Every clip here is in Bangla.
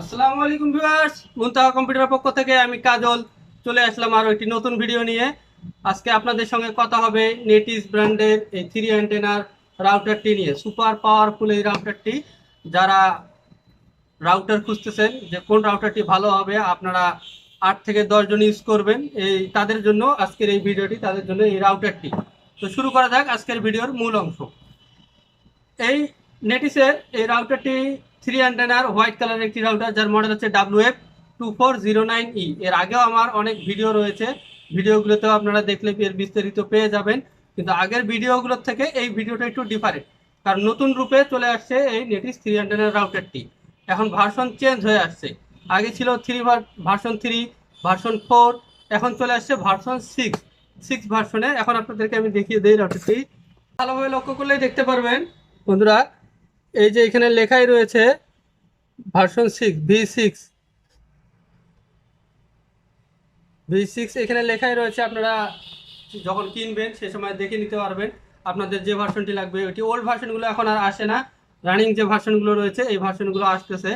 আসসালামু আলাইকুম ভিউয়ার্স, মুনতাহা কম্পিউটার পক্ষ থেকে আমি কাজল চলে আসলাম আরও একটি নতুন ভিডিও নিয়ে। আজকে আপনাদের সঙ্গে কথা হবে নেটিস ব্র্যান্ডের এই থ্রি অ্যান্টেনার রাউটারটি নিয়ে সুপার পাওয়ারফুল এই রাউটারটি যারা রাউটার খুঁজতেছেন যে কোন রাউটারটি ভালো হবে, আপনারা আট থেকে দশ জন ইউজ করবেন এই তাদের জন্য আজকের এই ভিডিওটি, তাদের জন্য এই রাউটারটি তো শুরু করা যাক আজকের ভিডিওর মূল অংশ। এই নেটিসের এই রাউটারটি থ্রি অ্যান্টেনার হোয়াইট কালারের একটি রাউটার যার মডেল হচ্ছে W F two four zero nine E এর আগেও আমার অনেক ভিডিও রয়েছে। ভিডিওগুলোতেও আপনারা দেখলে এর বিস্তারিত পেয়ে যাবেন। কিন্তু আগের ভিডিওগুলোর থেকে এই ভিডিওটা একটু ডিফারেন্ট কারণ নতুন রূপে চলে আসছে এই নেটিস থ্রি অ্যান্টেনার রাউটারটি এখন ভার্সন চেঞ্জ হয়ে আসছে। আগে ছিল three version three version four এখন চলে আসছে ভার্সন সিক্স সিক্স ভার্সনে এখন আপনাদেরকে আমি দেখিয়ে দিই রাউটারটি ভালোভাবে লক্ষ্য করলেই দেখতে পারবেন। বন্ধুরা এই যে এখানে লেখাই রয়েছে version six V six V six এখানে লেখাই রয়েছে, আপনারা যখন কিনবেন, সে সময় দেখে নিতে পারবেন। আপনাদের যে ভার্সনটি লাগবে ওইটি ওল্ড ভার্সনগুলো এখন আর আসে না। রানিং যে ভার্সনগুলো রয়েছে, এই ভার্সনগুলো আসতেছে।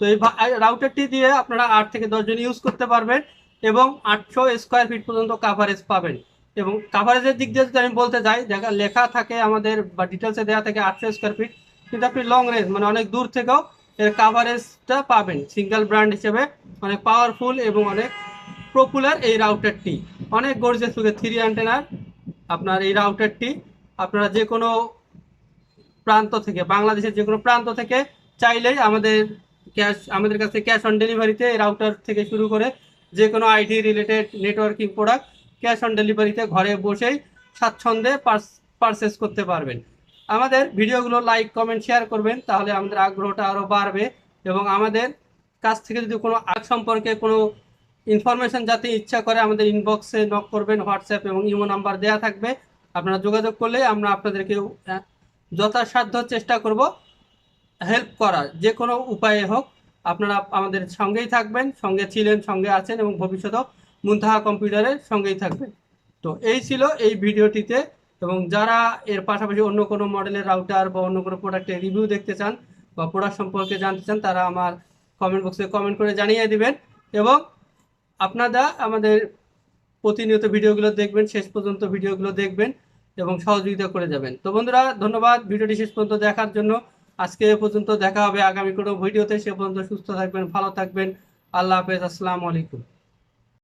তো এই রাউটারটি দিয়ে আপনারা আট থেকে দশজন ইউজ করতে পারবেন এবং আটশো স্কোয়ার ফিট পর্যন্ত কাভারেজ পাবেন। এবং কাভারেজের দিক দিয়ে যদি আমি বলতে যাই, দেখা লেখা থাকে আমাদের বা ডিটেলসে দেওয়া থাকে আটশো স্কোয়ার ফিট কিন্তু আপনি লং রেঞ্জ মানে অনেক দূর থেকেও এর কাভারেজটা পাবেন। সিঙ্গেল ব্র্যান্ড হিসেবে অনেক পাওয়ারফুল এবং অনেক পপুলার এই রাউটারটি অনেক গর্জেস যুগে থ্রি অ্যান্টেনার আপনার এই রাউটারটি আপনারা যে কোনো প্রান্ত থেকে, বাংলাদেশের যে কোনো প্রান্ত থেকে চাইলেই আমাদের ক্যাশ আমাদের কাছে ক্যাশ অন ডেলিভারিতে এই রাউটার থেকে শুরু করে যে কোনো IT related networking product cash on ডেলিভারিতে ঘরে বসেই স্বাচ্ছন্দ্যে পারচেস করতে পারবেন। আমাদের ভিডিওগুলো লাইক কমেন্ট শেয়ার করবেন, তাহলে আমাদের আগ্রহটা আরও বাড়বে এবং আমাদের কাছ থেকে যদি কোনো আগ সম্পর্কে কোনো ইনফরমেশন যাতে ইচ্ছা করে আমাদের ইনবক্সে নক করবেন হোয়াটসঅ্যাপ এবং ইমো নাম্বার দেওয়া থাকবে। আপনারা যোগাযোগ করলে আমরা আপনাদেরকে যথাসাধ্য চেষ্টা করব হেল্প করার। যে কোনো উপায়ে হোক, আপনারা আমাদের সঙ্গেই থাকবেন, সঙ্গে ছিলেন, সঙ্গে আছেন এবং ভবিষ্যতেও মুন্তাহা কম্পিউটারের সঙ্গেই থাকবেন। তো এই ছিল এই ভিডিওটিতে। এবং যারা এর পাশাপাশি অন্য কোনো মডেলের রাউটার বা অন্য কোনো প্রোডাক্টের রিভিউ দেখতে চান বা প্রোডাক্ট সম্পর্কে জানতে চান, তারা আমার কমেন্ট বক্সে কমেন্ট করে জানিয়ে দিবেন এবং আপনারা আমাদের প্রতিনিয়ত ভিডিওগুলো দেখবেন, শেষ পর্যন্ত ভিডিওগুলো দেখবেন এবং সহযোগিতা করে যাবেন। তো বন্ধুরা, ধন্যবাদ। ভিডিওটি শেষ পর্যন্ত দেখার জন্য। আজকে এ পর্যন্ত দেখা হবে আগামী কোনো ভিডিওতে সে পর্যন্ত সুস্থ থাকবেন, ভালো থাকবেন। আল্লাহ হাফেজ। আসসালামু আলাইকুম।